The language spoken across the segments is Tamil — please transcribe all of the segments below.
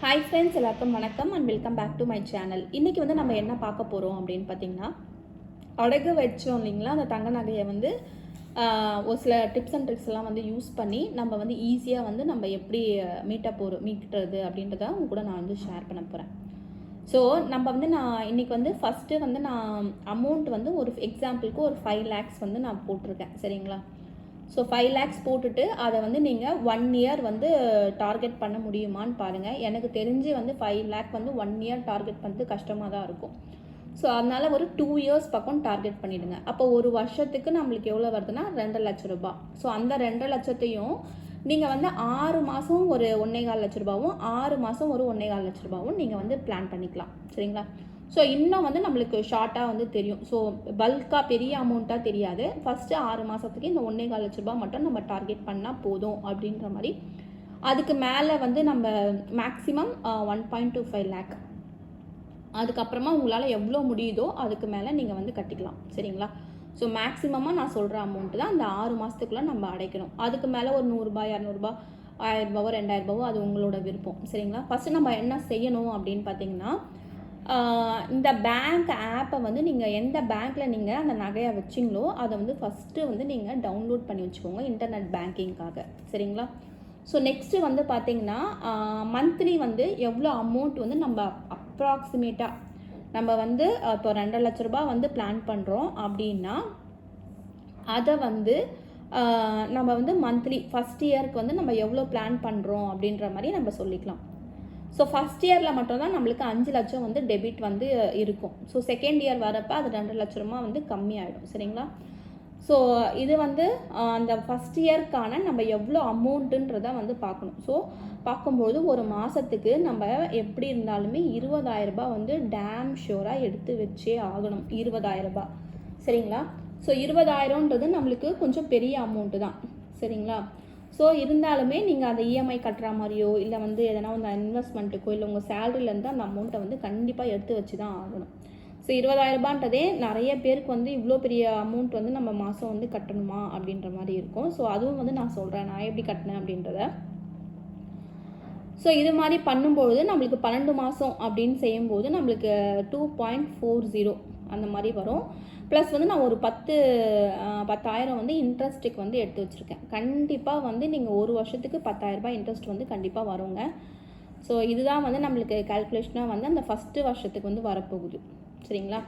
ஹாய் ஃப்ரெண்ட்ஸ் எல்லாருக்கும் வணக்கம் and welcome back to my channel இன்றைக்கி வந்து நம்ம என்ன பார்க்க போகிறோம் அப்படின்னு பார்த்தீங்கன்னா அடகு வச்சோம் இல்லைங்களா? அந்த தங்க நகையை வந்து ஒரு சில டிப்ஸ் அண்ட் ட்ரிக்ஸ் எல்லாம் வந்து யூஸ் பண்ணி நம்ம வந்து ஈஸியாக வந்து நம்ம எப்படி மீட்டப் போகிறோம் மீட்டுறது அப்படின்றத உங்க கூட நான் வந்து ஷேர் பண்ண போகிறேன் ஸோ நம்ம வந்து நான் இன்றைக்கி வந்து ஃபஸ்ட்டு வந்து நான் அமௌண்ட் வந்து ஒரு எக்ஸாம்பிளுக்கு ஒரு ஃபைவ் லேக்ஸ் வந்து நான் போட்டிருக்கேன். சரிங்களா? ஸோ ஃபைவ் லேக்ஸ் போட்டுட்டு அதை வந்து நீங்கள் ஒன் இயர் வந்து டார்கெட் பண்ண முடியுமான்னு பாருங்கள் எனக்கு தெரிஞ்சு வந்து ஃபைவ் லேக் வந்து ஒன் இயர் டார்கெட் பண்ணுறது கஷ்டமாக தான் இருக்கும். ஸோ அதனால் ஒரு டூ இயர்ஸ் பக்கம் டார்கெட் பண்ணிவிடுங்க அப்போ ஒரு வருஷத்துக்கு நம்மளுக்கு எவ்வளோ வருதுன்னா ரெண்டரை லட்ச ரூபாய். ஸோ அந்த ரெண்டரை லட்சத்தையும் நீங்கள் வந்து ஆறு மாதம் ஒரு ஒன்றே கால் லட்ச ரூபாவும் ஆறு மாதம் ஒரு ஒன்றே கால் லட்ச ரூபாவும் நீங்கள் வந்து பிளான் பண்ணிக்கலாம். சரிங்களா? ஸோ இன்னும் வந்து நம்மளுக்கு ஷார்ட்டாக வந்து தெரியும். ஸோ பல்காக பெரிய அமௌண்ட்டாக தெரியாது. ஃபஸ்ட்டு ஆறு மாதத்துக்கு இந்த ஒன்றே கால் லட்சரூபா மட்டும் நம்ம டார்கெட் பண்ணால் போதும் அப்படின்ற மாதிரி. அதுக்கு மேலே வந்து நம்ம maximum one point two five lakh அதுக்கப்புறமா உங்களால் எவ்வளோ முடியுதோ அதுக்கு மேலே நீங்கள் வந்து கட்டிக்கலாம். சரிங்களா? ஸோ மேக்ஸிமமாக நான் சொல்கிற அமௌண்ட்டு தான் அந்த ஆறு மாதத்துக்குள்ளே நம்ம அடைக்கணும். அதுக்கு மேலே ஒரு நூறுரூபா இரநூறுபா ஆயிரரூபாவோ ரெண்டாயிரரூபாவோ அது உங்களோட விருப்பம். சரிங்களா? ஃபஸ்ட்டு நம்ம என்ன செய்யணும் அப்படின்னு பார்த்தீங்கன்னா இந்த பேங்க் ஆப்பை வந்து நீங்கள் எந்த பேங்க்கில் நீங்கள் அந்த நகையை வச்சிங்களோ அதை வந்து ஃபஸ்ட்டு வந்து நீங்கள் டவுன்லோட் பண்ணி வச்சுக்கோங்க இன்டர்நெட் பேங்கிங்காக சரிங்களா? ஸோ நெக்ஸ்ட்டு வந்து பார்த்தீங்கன்னா மந்த்லி வந்து எவ்வளோ அமௌண்ட் வந்து நம்ம அப்ராக்சிமேட்டாக நம்ம வந்து இப்போ ரெண்டரை லட்ச ரூபாய் வந்து பிளான் பண்ணுறோம் அப்படின்னா அதை வந்து நம்ம வந்து மந்த்லி ஃபஸ்ட் இயருக்கு வந்து நம்ம எவ்வளோ பிளான் பண்ணுறோம் அப்படின்ற மாதிரி நம்ம சொல்லிக்கலாம். ஸோ ஃபஸ்ட் இயரில் மட்டும்தான் நம்மளுக்கு அஞ்சு லட்சம் வந்து டெபிட் வந்து இருக்கும். ஸோ செகண்ட் இயர் வரப்போ அது ரெண்டு லட்ச ரூபா வந்து கம்மியாயிடும் சரிங்களா? ஸோ இது வந்து அந்த ஃபஸ்ட் இயர்க்கான நம்ம எவ்வளோ அமௌண்ட்டுன்றத வந்து பார்க்கணும். ஸோ பார்க்கும்போது ஒரு மாதத்துக்கு நம்ம எப்படி இருந்தாலுமே இருபதாயிரரூபா வந்து டேம் ஷூராக எடுத்து வச்சே ஆகணும். இருபதாயிரரூபா சரிங்களா? ஸோ இருபதாயிரம்ன்றது நம்மளுக்கு கொஞ்சம் பெரிய அமௌண்ட்டு தான். சரிங்களா? ஸோ இருந்தாலுமே நீங்கள் அந்த இஎம்ஐ கட்டுற மாதிரியோ இல்லை வந்து எதனா அந்த இன்வெஸ்ட்மெண்ட்டுக்கோ இல்லை உங்கள் சேலரியிலேருந்து அந்த அமௌண்ட்டை வந்து கண்டிப்பாக எடுத்து வச்சு தான் ஆகணும். ஸோ இருபதாயிரம் ரூபான்றதே நிறைய பேருக்கு வந்து இவ்வளோ பெரிய அமௌண்ட் வந்து நம்ம மாதம் வந்து கட்டணுமா அப்படின்ற மாதிரி இருக்கும். ஸோ அதுவும் வந்து நான் சொல்கிறேன் நான் எப்படி கட்டினேன் அப்படின்றத. ஸோ இது மாதிரி பண்ணும்பொழுது நம்மளுக்கு பன்னெண்டு மாதம் அப்படின்னு செய்யும்போது நம்மளுக்கு டூ பாயிண்ட் ஃபோர் ஜீரோ அந்த மாதிரி வரும். ப்ளஸ் வந்து நான் ஒரு பத்து பத்தாயிரம் வந்து இன்ட்ரெஸ்ட்டுக்கு வந்து எடுத்து வச்சுருக்கேன். கண்டிப்பாக வந்து நீங்கள் ஒரு வருஷத்துக்கு பத்தாயிரரூபா ரூபாய் இன்ட்ரெஸ்ட் வந்து கண்டிப்பாக வருங்க. ஸோ இதுதான் வந்து நம்மளுக்கு கால்குலேஷனாக வந்து அந்த ஃபஸ்ட்டு வருஷத்துக்கு வந்து வரப்போகுது. சரிங்களா?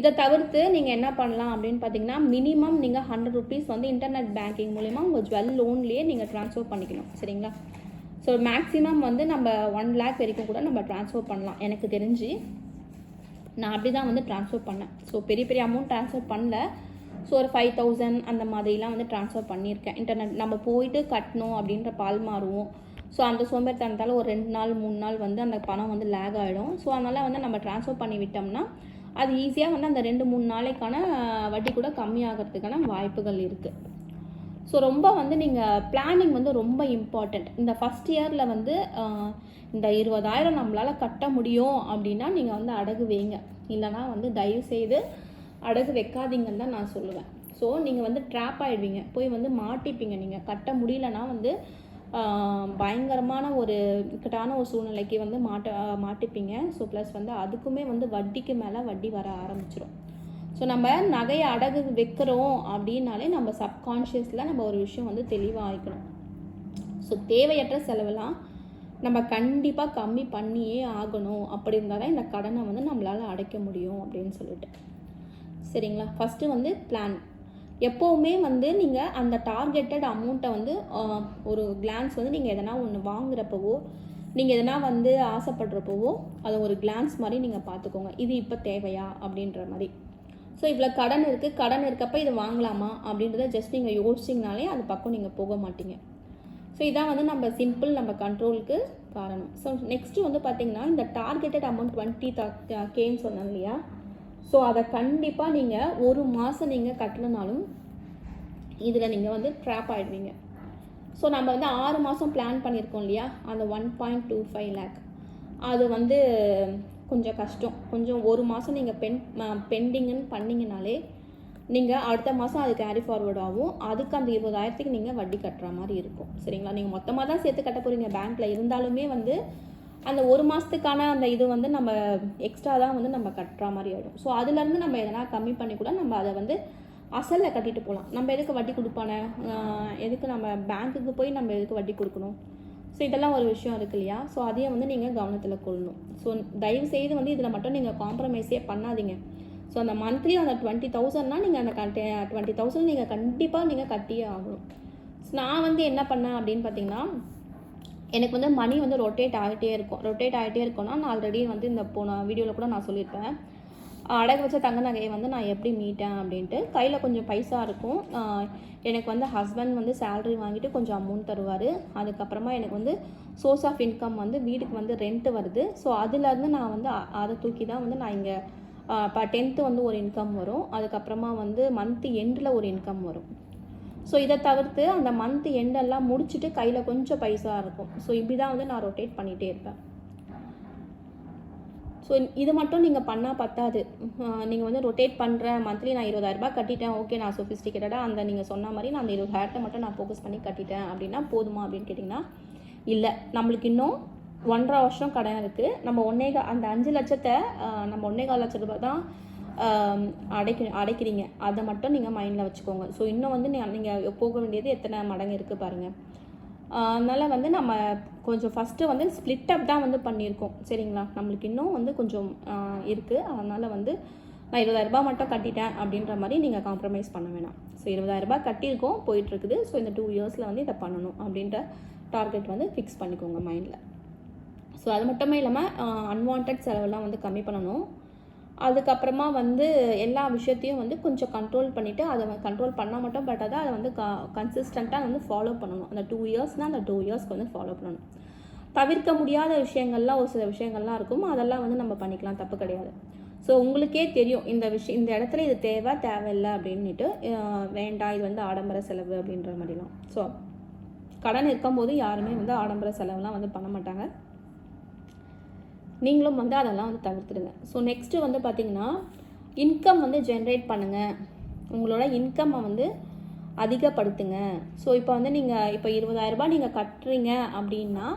இதை தவிர்த்து நீங்கள் என்ன பண்ணலாம் அப்படின்னு பார்த்தீங்கன்னா மினிமம் நீங்கள் ஹண்ட்ரட் ருபீஸ் வந்து இன்டர்நெட் பேங்கிங் மூலிமா உங்கள் ஜுவல் லோன்லேயே நீங்கள் ட்ரான்ஸ்ஃபர் பண்ணிக்கணும். சரிங்களா? ஸோ மேக்ஸிமம் வந்து நம்ம ஒன் லேக் வரைக்கும் கூட நம்ம ட்ரான்ஸ்ஃபர் பண்ணலாம். எனக்கு தெரிஞ்சு. நான் அப்படி தான் வந்து ட்ரான்ஸ்ஃபர் பண்ணேன். ஸோ பெரிய பெரிய அமௌண்ட் ட்ரான்ஸ்ஃபர் பண்ணல. ஸோ ஒரு ஃபைவ் தௌசண்ட் அந்த மாதிரிலாம் வந்து ட்ரான்ஸ்ஃபர் பண்ணியிருக்கேன். இன்டர்நெட் நம்ம போயிட்டு கட்டணும் அப்படின்ற பால் மாறுவோம். ஸோ அந்த சோம்பேறித்தனத்தால் ஒரு ரெண்டு நாள் மூணு நாள் வந்து அந்த பணம் வந்து லேக் ஆகிடும் ஸோ அதனால் வந்து நம்ம ட்ரான்ஸ்ஃபர் பண்ணி விட்டோம்னா அது ஈஸியாக வந்து அந்த ரெண்டு மூணு நாளைக்கான வட்டி கூட கம்மியாகிறதுக்கான வாய்ப்புகள் இருக்குது ஸோ ரொம்ப வந்து நீங்கள் பிளானிங் வந்து ரொம்ப இம்பார்ட்டண்ட் இந்த ஃபஸ்ட் இயரில் வந்து இந்த இருபதாயிரம் நம்மளால் கட்ட முடியும் அப்படின்னா நீங்கள் வந்து அடகு வைங்க. இல்லைனா வந்து தயவு செய்து அடகு வைக்காதீங்கன்னு தான் நான் சொல்லுவேன். ஸோ நீங்கள் வந்து ட்ராப் ஆகிடுவீங்க போய் வந்து மாட்டிப்பீங்க நீங்கள் கட்ட முடியலன்னா வந்து பயங்கரமான ஒரு இக்கட்டான ஒரு சூழ்நிலைக்கு வந்து மாட்ட மாட்டிப்பீங்க. ஸோ ப்ளஸ் வந்து அதுக்குமே வந்து வட்டிக்கு மேலே வட்டி வர ஆரம்பிச்சிடும் ஸோ நம்ம நகையை அடகு வைக்கிறோம் அப்படின்னாலே நம்ம சப்கான்ஷியஸில் நம்ம ஒரு விஷயம் வந்து தெளிவாகிக்கணும் ஸோ தேவையற்ற செலவெல்லாம் நம்ம கண்டிப்பாக கம்மி பண்ணியே ஆகணும் அப்படி இருந்தால் தான் இந்த கடனை வந்து நம்மளால் அடைக்க முடியும் அப்படின்னு சொல்லிட்டு. சரிங்களா? ஃபஸ்ட்டு வந்து பிளான் எப்போவுமே வந்து நீங்கள் அந்த டார்கெட்டட் அமௌண்ட்டை வந்து ஒரு கிளான்ஸ் வந்து நீங்கள் எதனா ஒன்று வாங்குறப்பவோ நீங்கள் எதனா வந்து ஆசைப்படுறப்பவோ அதை ஒரு கிளான்ஸ் மாதிரி நீங்கள் பார்த்துக்கோங்க. இது இப்போ தேவையா அப்படின்ற மாதிரி. ஸோ இவ்வளோ கடன் இருக்குது கடன் இருக்கப்ப இது வாங்கலாமா? அப்படின்றத ஜஸ்ட் நீங்கள் யோசிச்சிங்கனாலே அது பக்கம் நீங்கள் போக மாட்டீங்க. ஸோ இதான் வந்து நம்ம சிம்பிள் நம்ம கண்ட்ரோலுக்கு காரணம். ஸோ நெக்ஸ்ட்டு வந்து பார்த்தீங்கன்னா இந்த டார்கெட்டட் அமௌண்ட் டுவெண்ட்டி கேன்னு சொன்னேன் இல்லையா? ஸோ அதை கண்டிப்பாக நீங்கள் ஒரு மாதம் நீங்கள் கட்டலனாலும் இதில் நீங்கள் வந்து ட்ராப் ஆகிடுவீங்க ஸோ நம்ம வந்து ஆறு மாதம் பிளான் பண்ணியிருக்கோம் இல்லையா? அந்த one point two five lakh அது வந்து கொஞ்சம் கஷ்டம். கொஞ்சம் ஒரு மாதம் நீங்கள் பென் பெண்டிங்குன்னு பண்ணிங்கனாலே நீங்கள் அடுத்த மாதம் அது கேரி ஃபார்வர்ட் ஆகும். அதுக்கு அந்த இருபதாயிரத்துக்கு நீங்கள் வட்டி கட்டுற மாதிரி இருக்கும். சரிங்களா? நீங்கள் மொத்தமாக தான் சேர்த்து கட்ட போகிறீங்க பேங்க்கில் இருந்தாலுமே வந்து அந்த ஒரு மாதத்துக்கான அந்த இது வந்து நம்ம எக்ஸ்ட்ரா தான் வந்து நம்ம கட்டுற மாதிரி ஆகிடும் ஸோ அதுலேருந்து நம்ம எதனா கம்மி பண்ணி கூட நம்ம அதை வந்து அசலில் கட்டிட்டு போகலாம். நம்ம எதுக்கு வட்டி கொடுப்பானே? எதுக்கு நம்ம பேங்க்குக்கு போய் நம்ம எதுக்கு வட்டி கொடுக்கணும்? ஸோ இதெல்லாம் ஒரு விஷயம் இருக்கு இல்லையா? ஸோ அதையும் வந்து நீங்கள் கவனத்தில் கொள்ளணும். ஸோ தயவு செய்து வந்து இதில் மட்டும் நீங்கள் காம்ப்ரமைஸே பண்ணாதீங்க. ஸோ அந்த மந்த்லி அந்த டுவெண்ட்டி தௌசண்ட்னா நீங்கள் அந்த கட்டி டுவெண்ட்டி தௌசண்ட் நீங்கள் கண்டிப்பாக நீங்கள் கட்டியே ஆகணும். ஸோ நான் வந்து என்ன பண்ணேன் அப்படின்னு பார்த்தீங்கன்னா எனக்கு வந்து மணி வந்து ரொட்டேட் ஆகிட்டே இருக்கும். ரொட்டேட் ஆகிட்டே இருக்கும்னா நான் ஆல்ரெடி வந்து இந்த போன வீடியோவில் கூட நான் சொல்லியிருப்பேன். அடகு வச்ச தங்க நகையை வந்து நான் எப்படி மீட்டேன் அப்படின்ட்டு கையில் கொஞ்சம் பைசா இருக்கும். எனக்கு வந்து ஹஸ்பண்ட் வந்து சேலரி வாங்கிட்டு கொஞ்சம் அமௌண்ட் தருவார். அதுக்கப்புறமா எனக்கு வந்து சோர்ஸ் ஆஃப் இன்கம் வந்து வீட்டுக்கு வந்து ரெண்ட் வருது. ஸோ அதுலேருந்து நான் வந்து அதை தூக்கி தான் வந்து நான் இங்கே இப்போ டென்த்து வந்து ஒரு இன்கம் வரும். அதுக்கப்புறமா வந்து மந்த் எண்டில் ஒரு இன்கம் வரும். ஸோ இதை தவிர்த்து அந்த மந்த் எண்டெல்லாம் முடிச்சுட்டு கையில் கொஞ்சம் பைசா இருக்கும். ஸோ இப்படி தான் வந்து நான் ரொட்டேட் பண்ணிகிட்டே இருப்பேன். ஸோ இது மட்டும் நீங்கள் பண்ணால் பத்தாது. நீங்கள் வந்து ரொட்டேட் பண்ணுறேன் மந்த்லி நான் இருபதாயிரரூபா கட்டிட்டேன். ஓகே நான் சொஃபிஸ்டிகேட்டடாக அந்த நீங்கள் சொன்ன மாதிரி நான் அந்த இருபதாயிரத்தை மட்டும் நான் ஃபோக்கஸ் பண்ணி கட்டிட்டேன் அப்படின்னா போதுமா அப்படின்னு கேட்டிங்கன்னா இல்லை. நம்மளுக்கு இன்னும் ஒன்றரை வருஷம் கடன் இருக்குது நம்ம ஒன்னே அந்த அஞ்சு லட்சத்தை நம்ம ஒன்னே கால் லட்ச ரூபாய் தான் அடைக்க அடைக்கிறீங்க. அதை மட்டும் நீங்கள் மைண்டில் வச்சுக்கோங்க. ஸோ இன்னும் வந்து நீங்கள் போக வேண்டியது எத்தனை மடங்கு இருக்குது பாருங்கள் அதனால் வந்து நம்ம கொஞ்சம் ஃபஸ்ட்டு வந்து ஸ்ப்ளிட் அப் தான் வந்து பண்ணியிருக்கோம். சரிங்களா? நம்மளுக்கு இன்னும் வந்து கொஞ்சம் இருக்குது அதனால் வந்து நான் இருபதாயிரரூபா மட்டும் கட்டிட்டேன் அப்படின்ற மாதிரி நீங்கள் காம்ப்ரமைஸ் பண்ண வேணாம். ஸோ இருபதாயிரரூபா கட்டியிருக்கோம் போயிட்டுருக்குது. ஸோ இந்த டூ இயர்ஸில் வந்து இதை பண்ணணும் அப்படின்ற டார்கெட் வந்து ஃபிக்ஸ் பண்ணிக்கோங்க மைண்டில் ஸோ அது மட்டுமே இல்லாமல் அன்வான்ட் செலவெல்லாம் வந்து கம்மி பண்ணணும். அதுக்கப்புறமா வந்து எல்லா விஷயத்தையும் வந்து கொஞ்சம் கண்ட்ரோல் பண்ணிவிட்டு அதை கண்ட்ரோல் பண்ணால் மட்டும் பட் அதை வந்து க கன்சிஸ்டண்ட்டாக வந்து ஃபாலோ பண்ணணும். அந்த டூ இயர்ஸ்னால் அந்த டூ இயர்ஸ்க்கு வந்து ஃபாலோ பண்ணணும். தவிர்க்க முடியாத விஷயங்கள்லாம் ஒரு சில விஷயங்கள்லாம் இருக்கும். அதெல்லாம் வந்து நம்ம பண்ணிக்கலாம். தப்பு கிடையாது. ஸோ உங்களுக்கே தெரியும் இந்த விஷயம் இந்த இடத்துல இது தேவை தேவையில்லை அப்படின்னுட்டு வேண்டாம் இது வந்து ஆடம்பர செலவு அப்படின்ற மாதிரிலாம். ஸோ கடன் இருக்கும்போது யாருமே வந்து ஆடம்பர செலவுலாம் வந்து பண்ண மாட்டாங்க. நீங்களும் வந்து அதெல்லாம் வந்து தவிர்த்துடுங்க. ஸோ நெக்ஸ்ட்டு வந்து பார்த்தீங்கன்னா இன்கம் வந்து ஜென்ரேட் பண்ணுங்கள் உங்களோட இன்கம்மை வந்து அதிகப்படுத்துங்க. ஸோ இப்போ வந்து நீங்கள் இப்போ இருபதாயிரரூபா நீங்கள் கட்டுறீங்க அப்படின்னா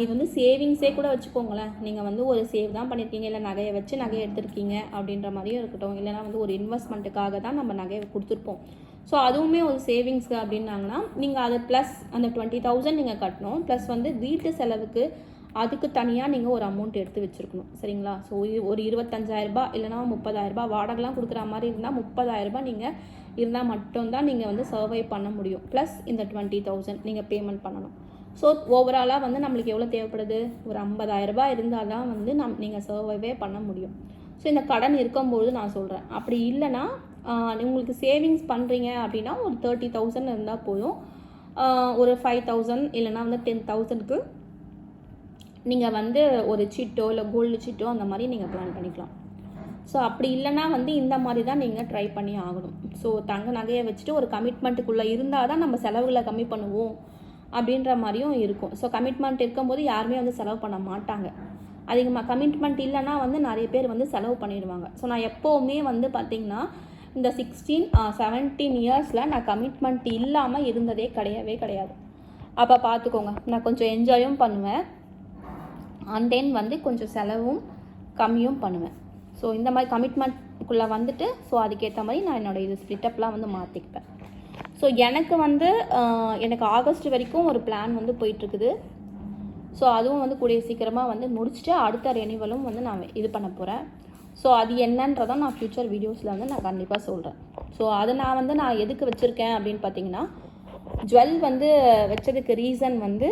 இது வந்து சேவிங்ஸே கூட வச்சுக்கோங்களேன். நீங்கள் வந்து ஒரு சேவ் தான் பண்ணியிருக்கீங்க இல்லை நகையை வச்சு நகையை எடுத்திருக்கீங்க அப்படின்ற மாதிரியும் இருக்கட்டும். இல்லைனா வந்து ஒரு இன்வெஸ்ட்மெண்ட்டுக்காக தான் நம்ம நகையை கொடுத்துருப்போம். ஸோ அதுவுமே ஒரு சேவிங்ஸ் அப்படின்னாங்கன்னா நீங்கள் அதை ப்ளஸ் அந்த டுவெண்ட்டி தௌசண்ட் நீங்கள் கட்டணும். ப்ளஸ் வந்து வீட்டு செலவுக்கு அதுக்கு தனியாக நீங்கள் ஒரு அமௌண்ட் எடுத்து வச்சுருக்கணும். சரிங்களா? ஸோ ஒரு இருபத்தஞ்சாயிரரூபா இல்லைனா முப்பதாயிரரூபா வாடகைலாம் கொடுக்குற மாதிரி இருந்தால் முப்பதாயிரரூபா நீங்கள் இருந்தால் மட்டும்தான் நீங்கள் வந்து சர்வை பண்ண முடியும். ப்ளஸ் இந்த டுவெண்ட்டி தௌசண்ட் நீங்கள் பேமெண்ட் பண்ணணும். ஸோ ஓவராலாக வந்து நம்மளுக்கு எவ்வளோ தேவைப்படுது? ஒரு ஐம்பதாயிரரூபா இருந்தால் தான் வந்து நம் நீங்கள் சர்வைவே பண்ண முடியும். ஸோ இந்த கடன் இருக்கும்போது நான் சொல்கிறேன் அப்படி இல்லைன்னா உங்களுக்கு சேவிங்ஸ் பண்ணுறீங்க அப்படின்னா ஒரு தேர்ட்டி தௌசண்ட் இருந்தால் போதும். ஒரு ஃபைவ் தௌசண்ட் இல்லைனா வந்து டென் தௌசண்ட்க்கு நீங்கள் வந்து ஒரு சிட்டோ இல்லை கோல்டு சிட்டோ அந்த மாதிரி நீங்கள் பிளான் பண்ணிக்கலாம். ஸோ அப்படி இல்லைன்னா வந்து இந்த மாதிரி தான் நீங்கள் ட்ரை பண்ணி ஆகணும். ஸோ தங்க நகையை வச்சுட்டு ஒரு கமிட்மெண்ட்டுக்குள்ளே இருந்தால் தான் நம்ம செலவுகளை கம்மி பண்ணுவோம் அப்படின்ற மாதிரியும் இருக்கும். ஸோ கமிட்மெண்ட் இருக்கும்போது யாருமே வந்து செலவு பண்ண மாட்டாங்க. அதிகமாக கமிட்மெண்ட் இல்லைன்னா வந்து நிறைய பேர் வந்து செலவு பண்ணிடுவாங்க. ஸோ நான் எப்போவுமே வந்து பார்த்திங்கன்னா இந்த சிக்ஸ்டீன் செவன்டீன் இயர்ஸில் நான் கமிட்மெண்ட் இல்லாமல் இருந்ததே கிடையவே கிடையாது. அப்போ பார்த்துக்கோங்க நான் கொஞ்சம் என்ஜாயும் பண்ணுவேன். அண்ட் தென் வந்து கொஞ்சம் செலவும் கம்மியும் பண்ணுவேன். ஸோ இந்த மாதிரி கமிட்மெண்ட்குள்ளே வந்துட்டு ஸோ அதுக்கேற்ற மாதிரி நான் என்னோட இது ஸ்ப்ளிட்டப்லாம் வந்து மாற்றிப்பேன் ஸோ எனக்கு வந்து எனக்கு ஆகஸ்ட் வரைக்கும் ஒரு பிளான் வந்து போயிட்டுருக்குது. ஸோ அதுவும் வந்து கூடிய சீக்கிரமாக வந்து முடிச்சுட்டு அடுத்த ரெனிவலும் வந்து நான் இது பண்ண போகிறேன் ஸோ அது என்னன்றதை நான் ஃப்யூச்சர் வீடியோஸில் வந்து நான் கண்டிப்பாக சொல்கிறேன் ஸோ அதை நான் வந்து நான் எதுக்கு வச்சுருக்கேன் அப்படின்னு பார்த்தீங்கன்னா ஜுவல் வந்து வச்சதுக்கு ரீசன் வந்து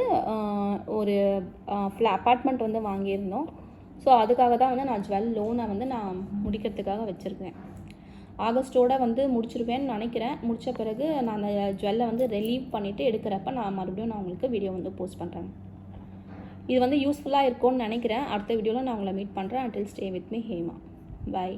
ஒரு ஃப்ளா அப்பார்ட்மெண்ட் வந்து வாங்கியிருந்தோம். ஸோ அதுக்காக தான் வந்து நான் ஜுவல் லோனை வந்து நான் முடிக்கிறதுக்காக வச்சுருக்கேன். ஆகஸ்ட்டோட வந்து முடிச்சிருவேன்னு நினைக்கிறேன். முடித்த பிறகு நான் அந்த ஜுவல்லை வந்து ரிலீவ் பண்ணிவிட்டு எடுக்கிறப்ப நான் மறுபடியும் நான் உங்களுக்கு வீடியோ வந்து போஸ்ட் பண்ணுறேன் இது வந்து யூஸ்ஃபுல்லாக இருக்கும்னு நினைக்கிறேன். அடுத்த வீடியோவில் நான் உங்களை மீட் பண்ணுறேன் until stay with me Hema bye